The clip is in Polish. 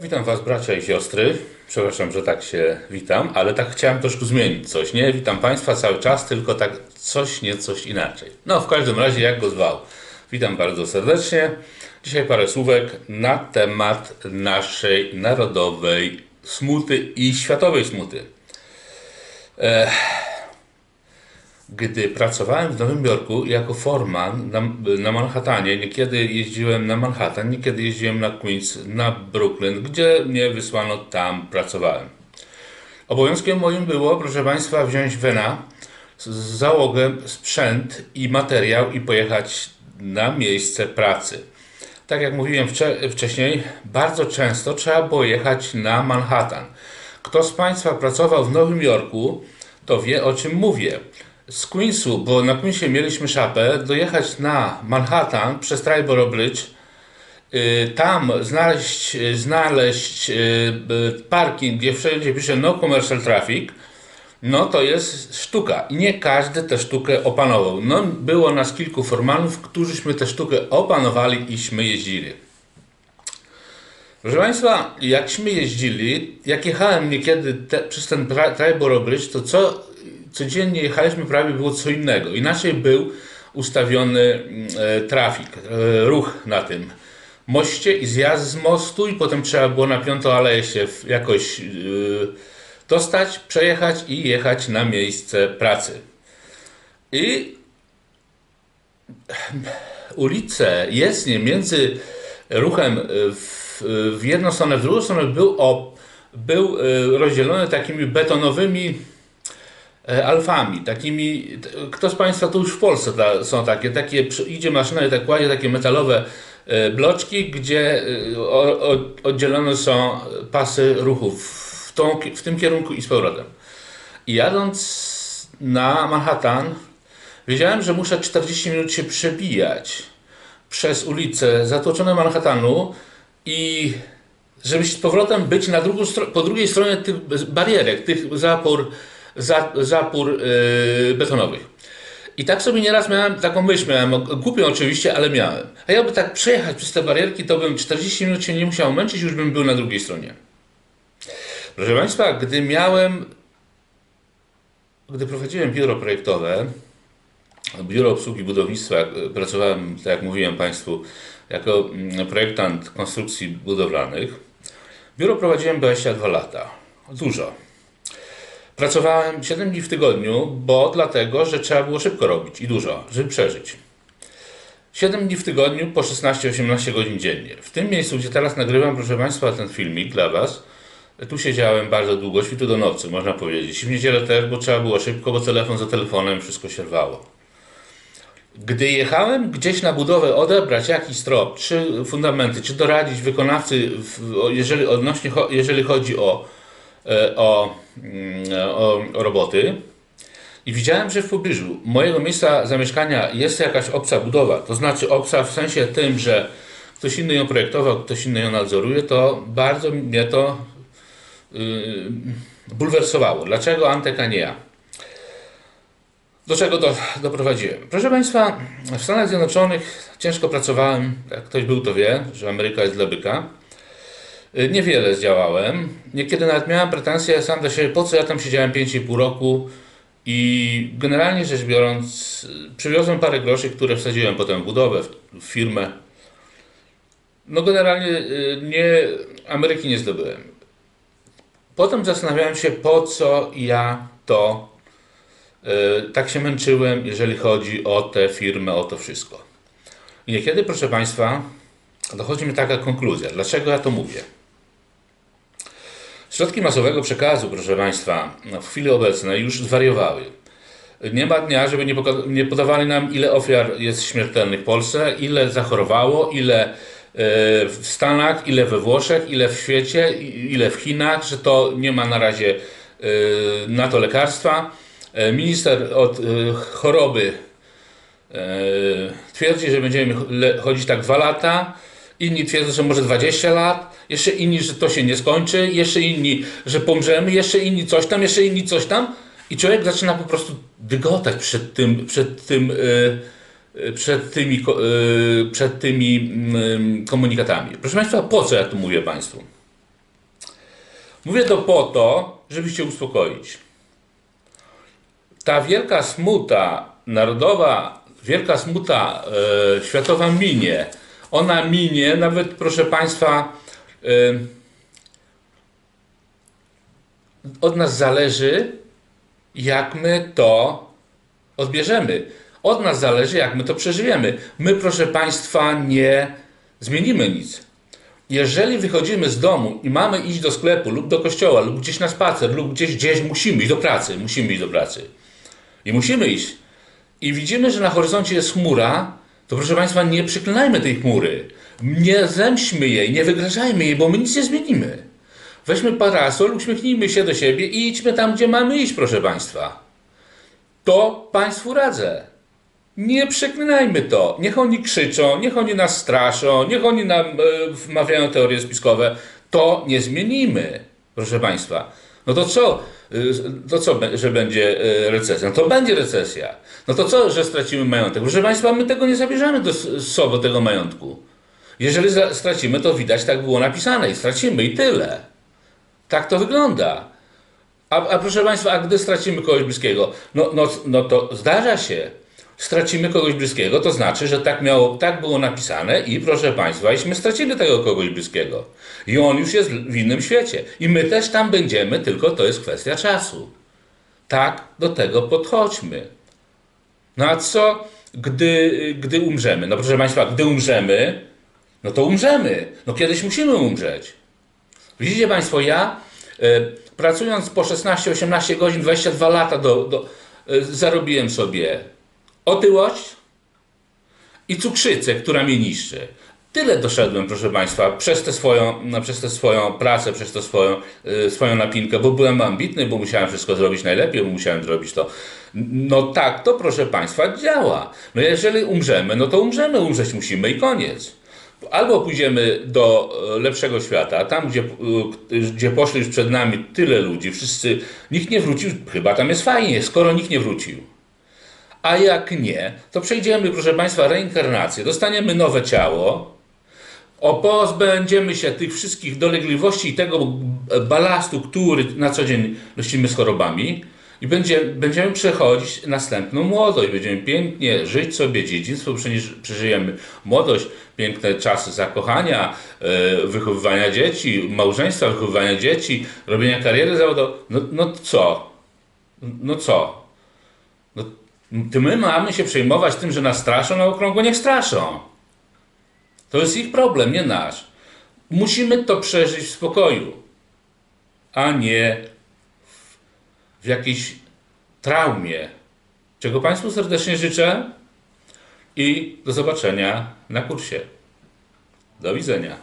Witam Was, bracia i siostry. Przepraszam, że tak się witam, ale tak chciałem troszkę zmienić coś, nie? Witam Państwa cały czas, tylko tak coś, nie coś inaczej. No, w każdym razie, jak go zwał. Witam bardzo serdecznie. Dzisiaj parę słówek na temat naszej narodowej smuty i światowej smuty. Gdy pracowałem w Nowym Jorku jako foreman na, na Manhattanie, niekiedy jeździłem na Manhattan, niekiedy jeździłem na Queens, na Brooklyn, gdzie mnie wysłano, tam pracowałem. Obowiązkiem moim było, proszę Państwa, wziąć wena, załogę, sprzęt i materiał i pojechać na miejsce pracy. Tak jak mówiłem wcze- wcześniej, bardzo często trzeba było jechać na Manhattan. Kto z Państwa pracował w Nowym Jorku, to wie o czym mówię. Z Queensu, bo na Queensie mieliśmy szapę, dojechać na Manhattan przez Triborough Bridge, y, tam znaleźć, znaleźć y, parking, gdzie wszędzie pisze no commercial traffic, no to jest sztuka. I nie każdy tę sztukę opanował. No, było nas kilku formalów, którzyśmy tę sztukę opanowali iśmy jeździli. Proszę Państwa, jakśmy jeździli, jak jechałem niekiedy te, przez ten Tri- Triborough Bridge, to co, codziennie jechaliśmy prawie było co innego. Inaczej był ustawiony mm, e, trafik, e, ruch na tym moście i zjazd z mostu i potem trzeba było na Piątą Aleję się jakoś e, dostać, przejechać i jechać na miejsce pracy. I ulice jezdnie między ruchem y, w, w jedną stronę, w drugą stronę był, o, był y, rozdzielony takimi betonowymi e, alfami, takimi, kto z Państwa tu już w Polsce ta, są takie, takie, idzie maszyna i tak kładzie takie metalowe e, bloczki, gdzie e, o, o, oddzielone są pasy ruchu w, tą, w tym kierunku i z powrotem. I jadąc na Manhattan, wiedziałem, że muszę 40 minut się przebijać przez ulice zatłoczone Manhattanu i żeby z powrotem być na drugą po drugiej stronie tych barierek, tych zapór, za, zapór yy, betonowych. I tak sobie nieraz miałem taką myśl, miałem głupią oczywiście, ale miałem. A jakby tak przejechać przez te barierki, to bym 40 minut się nie musiał męczyć, już bym był na drugiej stronie. Proszę Państwa, gdy miałem, gdy prowadziłem biuro projektowe, Biuro Obsługi Budownictwa, jak pracowałem, tak jak mówiłem Państwu, jako mm, projektant konstrukcji budowlanych. Biuro prowadziłem 22 lata. Dużo. Pracowałem 7 dni w tygodniu, bo dlatego, że trzeba było szybko robić i dużo, żeby przeżyć. 7 dni w tygodniu po 16-18 godzin dziennie. W tym miejscu, gdzie teraz nagrywam, proszę Państwa, ten filmik dla Was, tu siedziałem bardzo długo, świtu do nocy, można powiedzieć. I w niedzielę też, bo trzeba było szybko, bo telefon za telefonem, wszystko się rwało. Gdy jechałem gdzieś na budowę odebrać jakiś strop, czy fundamenty, czy doradzić wykonawcy, jeżeli, odnośnie, jeżeli chodzi o, e, o, mm, o, o roboty, i widziałem, że w pobliżu mojego miejsca zamieszkania jest jakaś obca budowa, to znaczy obca w sensie tym, że ktoś inny ją projektował, ktoś inny ją nadzoruje, to bardzo mnie to yy, bulwersowało. Dlaczego Antek, a nie ja? Do czego do, doprowadziłem? Proszę Państwa, w Stanach Zjednoczonych ciężko pracowałem, jak ktoś był to wie, że Ameryka jest dla byka. Y, Niewiele zdziałałem. Niekiedy nawet miałem pretensje sam do siebie, po co ja tam siedziałem 5,5 roku i generalnie rzecz biorąc y, przywiozłem parę groszy, które wsadziłem potem w budowę, w, firmę. No generalnie y, nie, Ameryki nie zdobyłem. Potem zastanawiałem się, po co ja to tak się męczyłem, jeżeli chodzi o tę firmę, o to wszystko. I niekiedy, proszę Państwa, dochodzi mi taka konkluzja. Dlaczego ja to mówię? Środki masowego przekazu, proszę Państwa, no, w chwili obecnej już zwariowały. Nie ma dnia, żeby nie, nie podawali nam, ile ofiar jest śmiertelnych w Polsce, ile zachorowało, ile yy, w Stanach, ile we Włoszech, ile w świecie, ile w Chinach, że to nie ma na razie yy, na to lekarstwa. E, Minister od e, choroby e, twierdzi, że będziemy chodzić tak dwa lata. Inni twierdzą, że może 20 lat. Jeszcze inni, że to się nie skończy. Jeszcze inni, że pomrzemy. Jeszcze inni coś tam. Jeszcze inni coś tam. I człowiek zaczyna po prostu dygotać przed tym, przed tym, przed tymi, przed tymi mm, komunikatami. Proszę Państwa, po co ja tu mówię Państwu? Mówię to po to, żeby się uspokoić. Ta wielka smuta narodowa, wielka smuta e, światowa minie. Ona minie, nawet proszę Państwa, e, od nas zależy, jak my to odbierzemy. Od nas zależy, jak my to przeżyjemy. My, proszę Państwa, nie zmienimy nic. Jeżeli wychodzimy z domu i mamy iść do sklepu lub do kościoła, lub gdzieś na spacer, lub gdzieś, gdzieś musimy iść do pracy, musimy iść do pracy. I musimy iść. I widzimy, że na horyzoncie jest chmura, to proszę Państwa, nie przyklinajmy tej chmury. Nie zemśmy jej, nie wygrażajmy jej, bo my nic nie zmienimy. Weźmy parasol, uśmiechnijmy się do siebie i idźmy tam, gdzie mamy iść, proszę Państwa. To Państwu radzę. Nie przeklinajmy to. Niech oni krzyczą, niech oni nas straszą, niech oni nam e, wmawiają teorie spiskowe. To nie zmienimy, proszę Państwa. No to co? Y, To co, że będzie e, recesja? No to będzie recesja. No to co, że stracimy majątek? Proszę Państwa, my tego nie zabierzemy do sobą, tego majątku. Jeżeli stracimy, to widać, tak było napisane i stracimy i tyle. Tak to wygląda. A, a proszę Państwa, a gdy stracimy kogoś bliskiego, no, no, no to zdarza się. Stracimy kogoś bliskiego, to znaczy, że tak, miało, tak było napisane i proszę Państwa, iśmy stracili tego kogoś bliskiego. I on już jest w innym świecie. I my też tam będziemy, tylko to jest kwestia czasu. Tak do tego podchodźmy. No a co, gdy, gdy umrzemy? No proszę Państwa, gdy umrzemy, no to umrzemy. No kiedyś musimy umrzeć. Widzicie Państwo, ja e, pracując po 16-18 godzin, 22 lata do, do, e, zarobiłem sobie otyłość i cukrzycę, która mnie niszczy. Tyle doszedłem, proszę Państwa, przez tę swoją, no, przez tę swoją pracę, przez tę swoją, e, swoją napinkę, bo byłem ambitny, bo musiałem wszystko zrobić najlepiej, bo musiałem zrobić to. No tak, to proszę Państwa działa. No jeżeli umrzemy, no to umrzemy, umrzeć musimy i koniec. Albo pójdziemy do e, lepszego świata, tam gdzie, e, gdzie poszli już przed nami tyle ludzi, wszyscy, nikt nie wrócił, chyba tam jest fajnie, skoro nikt nie wrócił. A jak nie, to przejdziemy, proszę Państwa, reinkarnację, dostaniemy nowe ciało, o, pozbędziemy się tych wszystkich dolegliwości i tego balastu, który na co dzień nosimy z chorobami i będzie, będziemy przechodzić następną młodość. Będziemy pięknie żyć sobie, dzieciństwo przeżyjemy młodość, piękne czasy zakochania, e, wychowywania dzieci, małżeństwa, wychowywania dzieci, robienia kariery zawodowej. No, no co? No co? No, to my mamy się przejmować tym, że nas straszą na okrągło? Niech straszą. To jest ich problem, nie nasz. Musimy to przeżyć w spokoju, a nie w, w jakiejś traumie. Czego Państwu serdecznie życzę i do zobaczenia na kursie. Do widzenia.